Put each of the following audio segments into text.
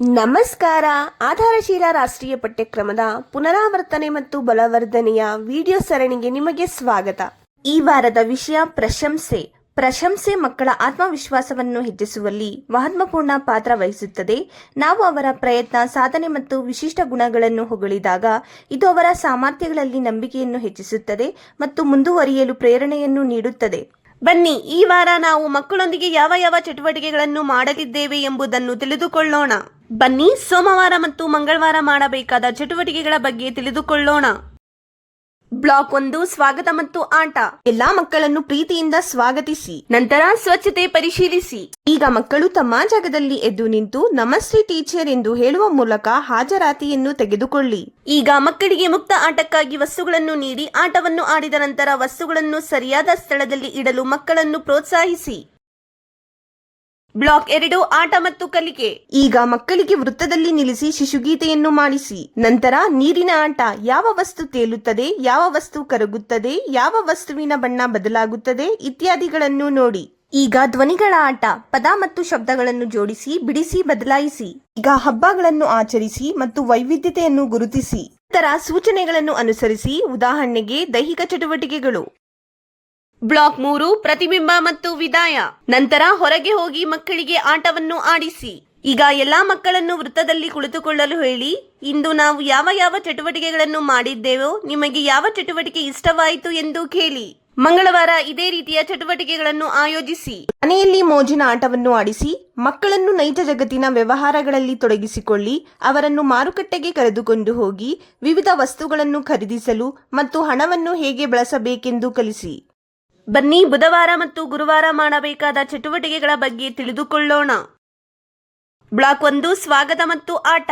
ನಮಸ್ಕಾರ. ಆಧಾರಶೀಲ ರಾಷ್ಟ್ರೀಯ ಪಠ್ಯಕ್ರಮದ ಪುನರಾವರ್ತನೆ ಮತ್ತು ಬಲವರ್ಧನೆಯ ವಿಡಿಯೋ ಸರಣಿಗೆ ನಿಮಗೆ ಸ್ವಾಗತ. ಈ ವಾರದ ವಿಷಯ ಪ್ರಶಂಸೆ. ಪ್ರಶಂಸೆ ಮಕ್ಕಳ ಆತ್ಮವಿಶ್ವಾಸವನ್ನು ಹೆಚ್ಚಿಸುವಲ್ಲಿ ಮಹತ್ವಪೂರ್ಣ ಪಾತ್ರ ವಹಿಸುತ್ತದೆ. ನಾವು ಅವರ ಪ್ರಯತ್ನ, ಸಾಧನೆ ಮತ್ತು ವಿಶಿಷ್ಟ ಗುಣಗಳನ್ನು ಹೊಗಳಿದಾಗ ಇದು ಅವರ ಸಾಮರ್ಥ್ಯಗಳಲ್ಲಿ ನಂಬಿಕೆಯನ್ನು ಹೆಚ್ಚಿಸುತ್ತದೆ ಮತ್ತು ಮುಂದುವರಿಯಲು ಪ್ರೇರಣೆಯನ್ನು ನೀಡುತ್ತದೆ. ಬನ್ನಿ, ಈ ವಾರ ನಾವು ಮಕ್ಕಳೊಂದಿಗೆ ಯಾವ ಯಾವ ಚಟುವಟಿಕೆಗಳನ್ನು ಮಾಡಲಿದ್ದೇವೆ ಎಂಬುದನ್ನು ತಿಳಿದುಕೊಳ್ಳೋಣ. ಬನ್ನಿ ಸೋಮವಾರ ಮತ್ತು ಮಂಗಳವಾರ ಮಾಡಬೇಕಾದ ಚಟುವಟಿಕೆಗಳ ಬಗ್ಗೆ ತಿಳಿದುಕೊಳ್ಳೋಣ. ಬ್ಲಾಕ್ ಒಂದು, ಸ್ವಾಗತ ಮತ್ತು ಆಟ. ಎಲ್ಲಾ ಮಕ್ಕಳನ್ನು ಪ್ರೀತಿಯಿಂದ ಸ್ವಾಗತಿಸಿ. ನಂತರ ಸ್ವಚ್ಛತೆ ಪರಿಶೀಲಿಸಿ. ಈಗ ಮಕ್ಕಳು ತಮ್ಮ ಜಾಗದಲ್ಲಿ ಎದ್ದು ನಿಂತು ನಮಸ್ತೆ ಟೀಚರ್ ಎಂದು ಹೇಳುವ ಮೂಲಕ ಹಾಜರಾತಿಯನ್ನು ತೆಗೆದುಕೊಳ್ಳಿ. ಈಗ ಮಕ್ಕಳಿಗೆ ಮುಕ್ತ ಆಟಕ್ಕಾಗಿ ವಸ್ತುಗಳನ್ನು ನೀಡಿ, ಆಟವನ್ನು ಆಡಿದ ನಂತರ ವಸ್ತುಗಳನ್ನು ಸರಿಯಾದ ಸ್ಥಳದಲ್ಲಿ ಇಡಲು ಮಕ್ಕಳನ್ನು ಪ್ರೋತ್ಸಾಹಿಸಿ. ಬ್ಲಾಕ್ ಎರಡು, ಆಟ ಮತ್ತು ಕಲಿಕೆ. ಈಗ ಮಕ್ಕಳಿಗೆ ವೃತ್ತದಲ್ಲಿ ನಿಲ್ಲಿಸಿ ಶಿಶುಗೀತೆಯನ್ನು ಮಾಡಿಸಿ. ನಂತರ ನೀರಿನ ಆಟ, ಯಾವ ವಸ್ತು ತೇಲುತ್ತದೆ, ಯಾವ ವಸ್ತು ಕರಗುತ್ತದೆ, ಯಾವ ವಸ್ತುವಿನ ಬಣ್ಣ ಬದಲಾಗುತ್ತದೆ ಇತ್ಯಾದಿಗಳನ್ನು ನೋಡಿ. ಈಗ ಧ್ವನಿಗಳ ಆಟ, ಪದ ಮತ್ತು ಶಬ್ದಗಳನ್ನು ಜೋಡಿಸಿ, ಬಿಡಿಸಿ, ಬದಲಾಯಿಸಿ. ಈಗ ಹಬ್ಬಗಳನ್ನು ಆಚರಿಸಿ ಮತ್ತು ವೈವಿಧ್ಯತೆಯನ್ನು ಗುರುತಿಸಿ. ನಂತರ ಸೂಚನೆಗಳನ್ನು ಅನುಸರಿಸಿ, ಉದಾಹರಣೆಗೆ ದೈಹಿಕ ಚಟುವಟಿಕೆಗಳು. ಬ್ಲಾಕ್ ಮೂರು, ಪ್ರತಿಬಿಂಬ ಮತ್ತು ವಿದಾಯ. ನಂತರ ಹೊರಗೆ ಹೋಗಿ ಮಕ್ಕಳಿಗೆ ಆಟವನ್ನು ಆಡಿಸಿ. ಈಗ ಎಲ್ಲಾ ಮಕ್ಕಳನ್ನು ವೃತ್ತದಲ್ಲಿ ಕುಳಿತುಕೊಳ್ಳಲು ಹೇಳಿ, ಇಂದು ನಾವು ಯಾವ ಯಾವ ಚಟುವಟಿಕೆಗಳನ್ನು ಮಾಡಿದ್ದೇವೋ, ನಿಮಗೆ ಯಾವ ಚಟುವಟಿಕೆ ಇಷ್ಟವಾಯಿತು ಎಂದು ಕೇಳಿ. ಮಂಗಳವಾರ ಇದೇ ರೀತಿಯ ಚಟುವಟಿಕೆಗಳನ್ನು ಆಯೋಜಿಸಿ. ಮನೆಯಲ್ಲಿ ಮೋಜಿನ ಆಟವನ್ನು ಆಡಿಸಿ, ಮಕ್ಕಳನ್ನು ನೈಜ ಜಗತ್ತಿನ ವ್ಯವಹಾರಗಳಲ್ಲಿ ತೊಡಗಿಸಿಕೊಳ್ಳಿ, ಅವರನ್ನು ಮಾರುಕಟ್ಟೆಗೆ ಕರೆದುಕೊಂಡು ಹೋಗಿ ವಿವಿಧ ವಸ್ತುಗಳನ್ನು ಖರೀದಿಸಲು ಮತ್ತು ಹಣವನ್ನು ಹೇಗೆ ಬಳಸಬೇಕೆಂದು ಕಲಿಸಿ. ಬನ್ನಿ ಬುಧವಾರ ಮತ್ತು ಗುರುವಾರ ಮಾಡಬೇಕಾದ ಚಟುವಟಿಕೆಗಳ ಬಗ್ಗೆ ತಿಳಿದುಕೊಳ್ಳೋಣ. ಬ್ಲಾಕ್ ಒಂದು, ಸ್ವಾಗತ ಮತ್ತು ಆಟ.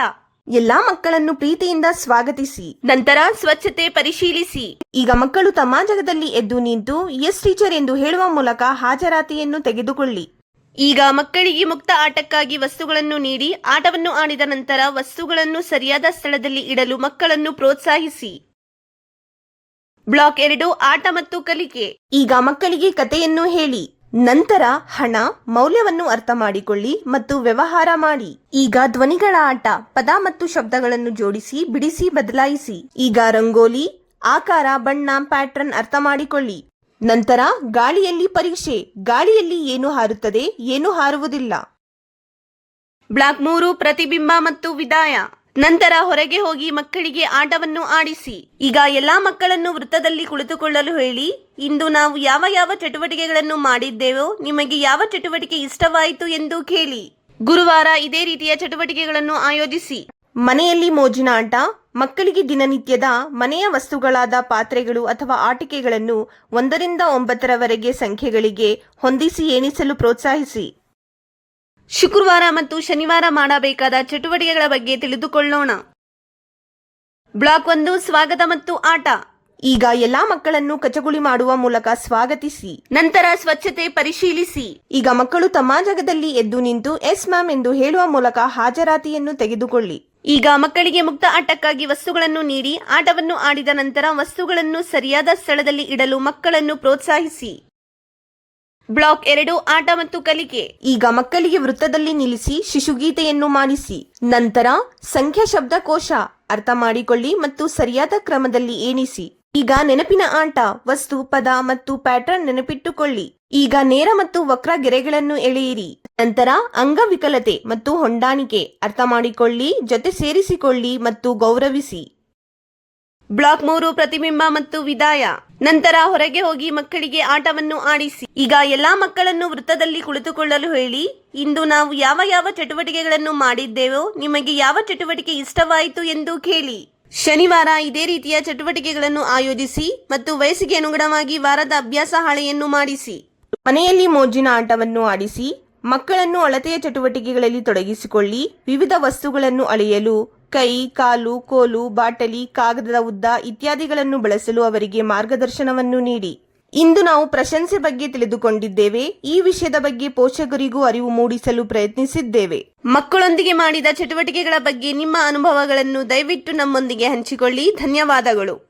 ಎಲ್ಲಾ ಮಕ್ಕಳನ್ನು ಪ್ರೀತಿಯಿಂದ ಸ್ವಾಗತಿಸಿ. ನಂತರ ಸ್ವಚ್ಛತೆ ಪರಿಶೀಲಿಸಿ. ಈಗ ಮಕ್ಕಳು ತಮ್ಮ ಜಗದಲ್ಲಿ ಎದ್ದು ನಿಂತು ಎಸ್ ಟೀಚರ್ ಎಂದು ಹೇಳುವ ಮೂಲಕ ಹಾಜರಾತಿಯನ್ನು ತೆಗೆದುಕೊಳ್ಳಿ. ಈಗ ಮಕ್ಕಳಿಗೆ ಮುಕ್ತ ಆಟಕ್ಕಾಗಿ ವಸ್ತುಗಳನ್ನು ನೀಡಿ, ಆಟವನ್ನು ಆಡಿದ ನಂತರ ವಸ್ತುಗಳನ್ನು ಸರಿಯಾದ ಸ್ಥಳದಲ್ಲಿ ಇಡಲು ಮಕ್ಕಳನ್ನು ಪ್ರೋತ್ಸಾಹಿಸಿ. ಬ್ಲಾಕ್ ಎರಡು ಆಟ ಮತ್ತು ಕಲಿಕೆ. ಈಗ ಮಕ್ಕಳಿಗೆ ಕಥೆಯನ್ನು ಹೇಳಿ. ನಂತರ ಹಣ, ಮೌಲ್ಯವನ್ನು ಅರ್ಥ ಮಾಡಿಕೊಳ್ಳಿ ಮತ್ತು ವ್ಯವಹಾರ ಮಾಡಿ. ಈಗ ಧ್ವನಿಗಳ ಆಟ, ಪದ ಮತ್ತು ಶಬ್ದಗಳನ್ನು ಜೋಡಿಸಿ, ಬಿಡಿಸಿ, ಬದಲಾಯಿಸಿ. ಈಗ ರಂಗೋಲಿ, ಆಕಾರ, ಬಣ್ಣ, ಪ್ಯಾಟ್ರನ್ ಅರ್ಥ ಮಾಡಿಕೊಳ್ಳಿ. ನಂತರ ಗಾಳಿಯಲ್ಲಿ ಪರೀಕ್ಷೆ, ಗಾಳಿಯಲ್ಲಿ ಏನು ಹಾರುತ್ತದೆ, ಏನು ಹಾರುವುದಿಲ್ಲ. ಬ್ಲಾಕ್ ಮೂರು, ಪ್ರತಿಬಿಂಬ ಮತ್ತು ವಿದಾಯ. ನಂತರ ಹೊರಗೆ ಹೋಗಿ ಮಕ್ಕಳಿಗೆ ಆಟವನ್ನು ಆಡಿಸಿ. ಈಗ ಎಲ್ಲಾ ಮಕ್ಕಳನ್ನು ವೃತ್ತದಲ್ಲಿ ಕುಳಿತುಕೊಳ್ಳಲು ಹೇಳಿ, ಇಂದು ನಾವು ಯಾವ ಯಾವ ಚಟುವಟಿಕೆಗಳನ್ನು ಮಾಡಿದ್ದೇವೋ ನಿಮಗೆ ಯಾವ ಚಟುವಟಿಕೆ ಇಷ್ಟವಾಯಿತು ಎಂದು ಕೇಳಿ. ಗುರುವಾರ ಇದೇ ರೀತಿಯ ಚಟುವಟಿಕೆಗಳನ್ನು ಆಯೋಜಿಸಿ. ಮನೆಯಲ್ಲಿ ಮೋಜಿನ ಆಟ, ಮಕ್ಕಳಿಗೆ ದಿನನಿತ್ಯದ ಮನೆಯ ವಸ್ತುಗಳಾದ ಪಾತ್ರೆಗಳು ಅಥವಾ ಆಟಿಕೆಗಳನ್ನು ಒಂದರಿಂದ ಒಂಬತ್ತರವರೆಗೆ ಸಂಖ್ಯೆಗಳಿಗೆ ಹೊಂದಿಸಿ ಎಣಿಸಲು ಪ್ರೋತ್ಸಾಹಿಸಿ. ಶುಕ್ರವಾರ ಮತ್ತು ಶನಿವಾರ ಮಾಡಬೇಕಾದ ಚಟುವಟಿಕೆಗಳ ಬಗ್ಗೆ ತಿಳಿದುಕೊಳ್ಳೋಣ. ಬ್ಲಾಕ್ ಒಂದು, ಸ್ವಾಗತ ಮತ್ತು ಆಟ. ಈಗ ಎಲ್ಲಾ ಮಕ್ಕಳನ್ನು ಕಚಗುಳಿ ಮಾಡುವ ಮೂಲಕ ಸ್ವಾಗತಿಸಿ. ನಂತರ ಸ್ವಚ್ಛತೆ ಪರಿಶೀಲಿಸಿ. ಈಗ ಮಕ್ಕಳು ತಮ್ಮ ಜಾಗದಲ್ಲಿ ಎದ್ದು ನಿಂತು, ಎಸ್ ಮ್ಯಾಮ್ ಎಂದು ಹೇಳುವ ಮೂಲಕ ಹಾಜರಾತಿಯನ್ನು ತೆಗೆದುಕೊಳ್ಳಿ. ಈಗ ಮಕ್ಕಳಿಗೆ ಮುಕ್ತ ಆಟಕ್ಕಾಗಿ ವಸ್ತುಗಳನ್ನು ನೀಡಿ, ಆಟವನ್ನು ಆಡಿದ ನಂತರ ವಸ್ತುಗಳನ್ನು ಸರಿಯಾದ ಸ್ಥಳದಲ್ಲಿ ಇಡಲು ಮಕ್ಕಳನ್ನು ಪ್ರೋತ್ಸಾಹಿಸಿ. ಬ್ಲಾಕ್ ಎರಡು ಆಟ ಮತ್ತು ಕಲಿಕೆ. ಈಗ ಮಕ್ಕಳಿಗೆ ವೃತ್ತದಲ್ಲಿ ನಿಲ್ಲಿಸಿ ಶಿಶುಗೀತೆಯನ್ನು ಮಾಡಿಸಿ ನಂತರ ಸಂಖ್ಯಾ ಶಬ್ದಕೋಶ ಅರ್ಥ ಮಾಡಿಕೊಳ್ಳಿ ಮತ್ತು ಸರಿಯಾದ ಕ್ರಮದಲ್ಲಿ ಎಣಿಸಿ. ಈಗ ನೆನಪಿನ ಆಟ, ವಸ್ತು, ಪದ ಮತ್ತು ಪ್ಯಾಟರ್ನ್ ನೆನಪಿಟ್ಟುಕೊಳ್ಳಿ. ಈಗ ನೇರ ಮತ್ತು ವಕ್ರ ಗೆರೆಗಳನ್ನು ಎಳೆಯಿರಿ. ನಂತರ ಅಂಗವಿಕಲತೆ ಮತ್ತು ಹೊಂದಾಣಿಕೆ ಅರ್ಥ ಮಾಡಿಕೊಳ್ಳಿ, ಜೊತೆ ಸೇರಿಸಿಕೊಳ್ಳಿ ಮತ್ತು ಗೌರವಿಸಿ. ಬ್ಲಾಕ್ ಮೂರು ಪ್ರತಿಬಿಂಬ ಮತ್ತು ವಿದಾಯ. ನಂತರ ಹೊರಗೆ ಹೋಗಿ ಮಕ್ಕಳಿಗೆ ಆಟವನ್ನು ಆಡಿಸಿ. ಈಗ ಎಲ್ಲಾ ಮಕ್ಕಳನ್ನು ವೃತ್ತದಲ್ಲಿ ಕುಳಿತುಕೊಳ್ಳಲು ಹೇಳಿ, ಇಂದು ನಾವು ಯಾವ ಯಾವ ಚಟುವಟಿಕೆಗಳನ್ನು ಮಾಡಿದ್ದೇವೋ, ನಿಮಗೆ ಯಾವ ಚಟುವಟಿಕೆ ಇಷ್ಟವಾಯಿತು ಎಂದು ಕೇಳಿ. ಶನಿವಾರ ಇದೇ ರೀತಿಯ ಚಟುವಟಿಕೆಗಳನ್ನು ಆಯೋಜಿಸಿ ಮತ್ತು ವಯಸ್ಸಿಗೆ ಅನುಗುಣವಾಗಿ ವಾರದ ಅಭ್ಯಾಸ ಹಾಳೆಯನ್ನು ಮಾಡಿಸಿ. ಮನೆಯಲ್ಲಿ ಮೋಜಿನ ಆಟವನ್ನು ಆಡಿಸಿ, ಮಕ್ಕಳನ್ನು ಅಳತೆಯ ಚಟುವಟಿಕೆಗಳಲ್ಲಿ ತೊಡಗಿಸಿಕೊಳ್ಳಿ, ವಿವಿಧ ವಸ್ತುಗಳನ್ನು ಅಳೆಯಲು ಕೈ, ಕಾಲು, ಕೋಲು, ಬಾಟಲಿ, ಕಾಗದದ ಉದ್ದ ಇತ್ಯಾದಿಗಳನ್ನು ಬಳಸಲು ಅವರಿಗೆ ಮಾರ್ಗದರ್ಶನವನ್ನು ನೀಡಿ. ಇಂದು ನಾವು ಪ್ರಶಂಸೆ ಬಗ್ಗೆ ತಿಳಿದುಕೊಂಡಿದ್ದೇವೆ. ಈ ವಿಷಯದ ಬಗ್ಗೆ ಪೋಷಕರಿಗೂ ಅರಿವು ಮೂಡಿಸಲು ಪ್ರಯತ್ನಿಸಿದ್ದೇವೆ. ಮಕ್ಕಳೊಂದಿಗೆ ಮಾಡಿದ ಚಟುವಟಿಕೆಗಳ ಬಗ್ಗೆ ನಿಮ್ಮ ಅನುಭವಗಳನ್ನು ದಯವಿಟ್ಟು ನಮ್ಮೊಂದಿಗೆ ಹಂಚಿಕೊಳ್ಳಿ. ಧನ್ಯವಾದಗಳು.